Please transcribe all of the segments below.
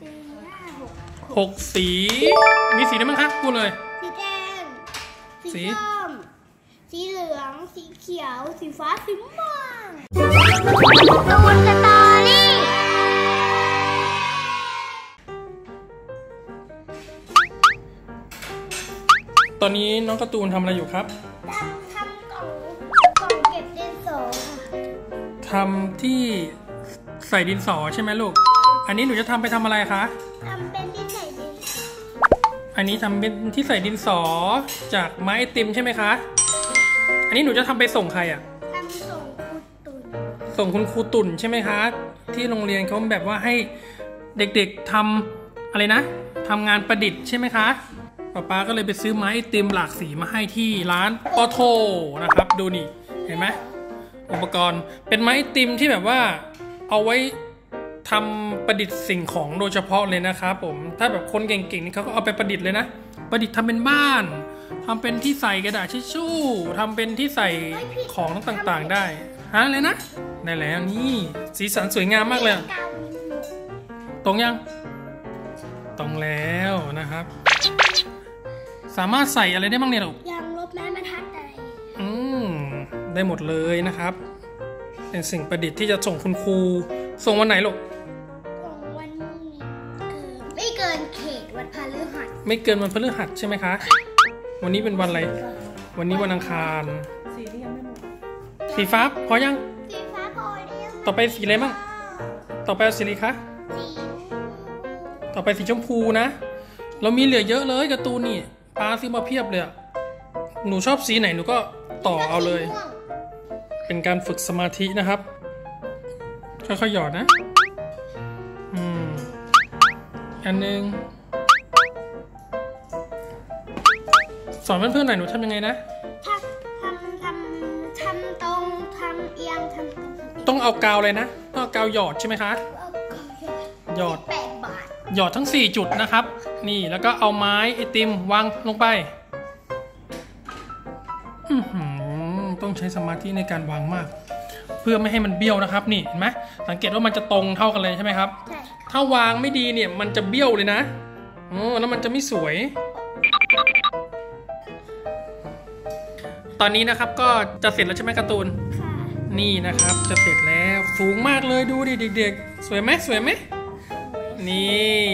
สี่ห้าหกหกสี มีสีอะไรบ้างคะพูดเลย สีแดงสีสีส้ม สีเหลือง สีเขียว สีฟ้า สีม่วงตูนสตอรี่ตอนนี้น้องการ์ตูนทำอะไรอยู่ครับ ทำทำกล่องกล่องเก็บดินสอค่ะทำที่ใส่ดินสอใช่ไหมลูก อันนี้หนูจะทำไปทำอะไรคะทำเป็นที่ใส่ดินอันนี้ทำเป็นที่ใส่ดินสอจากไม้ไอติมใช่ไหมคะ อันนี้หนูจะทำไปส่งใครอะ่ะทำส่งคุณตุนส่งคุณครูตุ่นใช่ไหมคะ ที่โรงเรียนเขาแบบว่าให้เด็กๆทำอะไรนะทำงานประดิษฐ์ใช่ไหมคะป๊าป๊าก็เลยไปซื้อไม้ไอติมหลากสีมาให้ที่ร้านปอโทนะครับ ดูนี่เห็นไหมอุปกรณ์เป็นไม้ไอติมที่แบบว่าเอาไว้ ทำประดิษฐ์สิ่งของโดยเฉพาะเลยนะครับผมถ้าแบบคนเก่งๆนี่เขาก็เอาไปประดิษฐ์เลยนะ ประดิษฐ์ทำเป็นบ้านทำเป็นที่ใส่กระดาษทิชชู่ทำเป็นที่ใส่ของต่างๆได้ฮะอะไรนะได้แล้วนี่สีสันสวยงามมากเลยอะกาวมีหมวกตรงยัง ตรงแล้วนะครับ สามารถใส่อะไรได้บ้างเนี่ยลูกยางลบไม้บรรทัดอะไรอืมได้หมดเลยนะครับ เป็นสิ่งประดิษฐ์ที่จะส่งคุณครู ส่งวันไหนลูก ของวันนี้คือไม่เกินเขตวันพฤหัสไม่เกินวันพฤหัสใช่ไหมคะ วันนี้เป็นวันอะไร วันนี้วันอังคาร สีที่ยังไม่หมดสีฟ้าพอยัง สีฟ้าพอเรียงต่อไปสีอะไรบ้าง ต่อไปเอาสีอะไรคะสีต่อไปสีชมพูนะ เรามีเหลือเยอะเลยการ์ตูนนี่ป้าซื้อมาเพียบเลยอะหนูชอบสีไหนหนูก็ต่อเอาเลยม่วงเป็นการฝึกสมาธินะครับ ค่อยๆหยอดนะ อืม อันหนึ่งสอนเพื่อนๆหน่อยหนูทำยังไงนะ ทำทำทำทำตรงทำเอียงทำตรงทำเอียงต้องเอากาวเลยนะ ต้องเอากาวหยอดใช่ไหมคะ เอากาวหยอดหยอด แปดบาท หยอดทั้ง 4 จุดนะครับ นี่แล้วก็เอาไม้ไอติมวางลงไปอื้อหือต้องใช้สมาธิในการวางมาก เพื่อไม่ให้มันเบี้ยวนะครับนี่เห็นไหมสังเกตว่ามันจะตรงเท่ากันเลยใช่ไหมครับใช่ถ้าวางไม่ดีเนี่ยมันจะเบี้ยวเลยนะอ๋อแล้วมันจะไม่สวย ตอนนี้นะครับก็จะเสร็จแล้วใช่ไหมการ์ตูนค่ะนี่นะครับจะเสร็จแล้วสูงมากเลยดูดิเด็กๆ สวยไหมสวยไหมนี่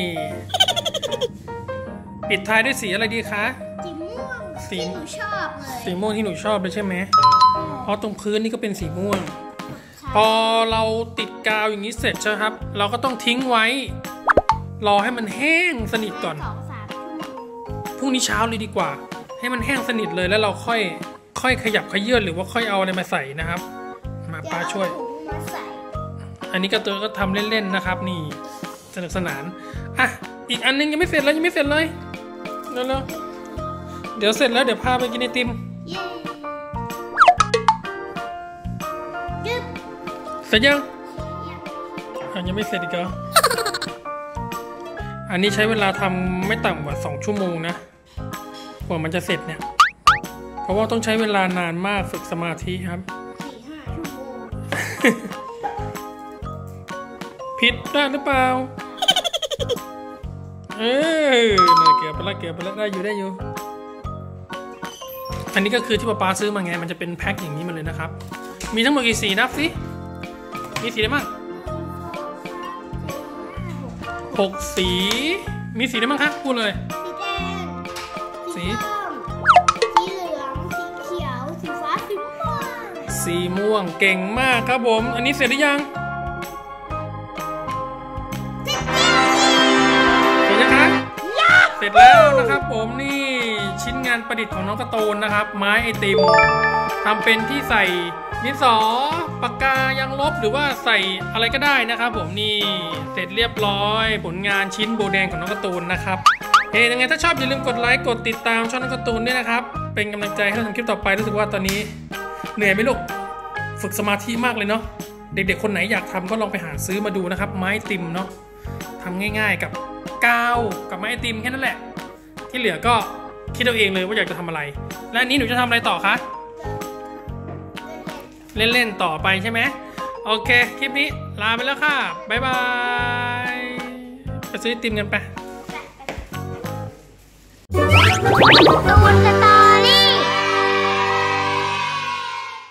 ปิดท้ายด้วยสีอะไรดีคะสีม่วงสีที่หนูชอบเลยสีม่วงที่หนูชอบเลยใช่ไหม เพราะตรงพื้นนี่ก็เป็นสีม่วงค่ะพอเราติดกาวอย่างนี้เสร็จใช่ไหมครับ เราก็ต้องทิ้งไว้ รอให้มันแห้งสนิทก่อนสองสามชั่วโมงพรุ่งนี้เช้าเลยดีกว่า ให้มันแห้งสนิทเลยแล้วเราค่อยค่อยขยับขยื่นหรือว่าค่อยเอาอะไรมาใส่นะครับ มาป้าช่วยเดี๋เอาถุงมาใส่อันนี้ก็ตัวก็ทำเล่นๆนะครับ นี่สนุกสนานอะอีกอันนึงยังไม่เสร็จเลยยังไม่เสร็จเลยเร็วๆเดี๋ยวเสร็จแล้วเดี๋ยวพาไปกินไอติม สร็จยังอะยังไม่เสร็จอีกเหรอ อันนี้ใช้เวลาทำไม่ต่ำกว่า 2 ชั่วโมงนะ กว่ามันจะเสร็จเนี่ย เพราะว่าต้องใช้เวลานานมากฝึกสมาธิครับสี่ห้าชั่วโมงผิดได้หรือเปล่า เออน่าเกือบไปแล้วเกือบไปแล้วได้อยู่ได้อยู่ อันนี้ก็คือที่ป๊าป๊าซื้อมาไง มันจะเป็นแพ็คอย่างนี้มาเลยนะครับ มีทั้งหมดกี่สีนับสิ มีสีอะไรบ้างหกสี มีสีอะไรบ้างคะพูดเลย สีสีแดงสีส้มสีเหลือง สีเขียว สีฟ้า สีม่วง สีม่วงเก่งมากครับผม อันนี้เสร็จหรือยังเสร็จยังคะเสร็จแล้วนะครับผมนี่ชิ้นงานประดิษฐ์ของน้องการะตูนนะครับ ไม้ไอติมทำเป็นที่ใส่ ดินสอปากกายางลบหรือว่าใส่อะไรก็ได้นะครับ ผมนี่เสร็จเรียบร้อย ผลงานชิ้นโบแดงของน้องการะตูนนะครับเฮ้ยยังไงถ้าชอบอย่าลืมกดไลค์กดติดตามช่องน้องการะตูนด้วยนะครับ เป็นกำลังใจให้เราทำคลิปต่อไปรู้สึกว่าตอนนี้ เหนื่อยไหมลูกฝึกสมาธิมากเลยเนาะเด็กๆ คนไหนอยากทำก็ลองไปหาซื้อมาดูนะครับ ไม้ติมเนาะทำง่ายๆกับกาวกับไม้ติมแค่นั้นแหละ ที่เหลือก็คิดเอาเองเลยว่าอยากจะทำอะไร และนี้หนูจะทำอะไรต่อคะ เล่นๆต่อไปใช่ไหมโอเค คลิปนี้ลาไปแล้วค่ะ บ๊ายบาย ไปซื้อติมกันไป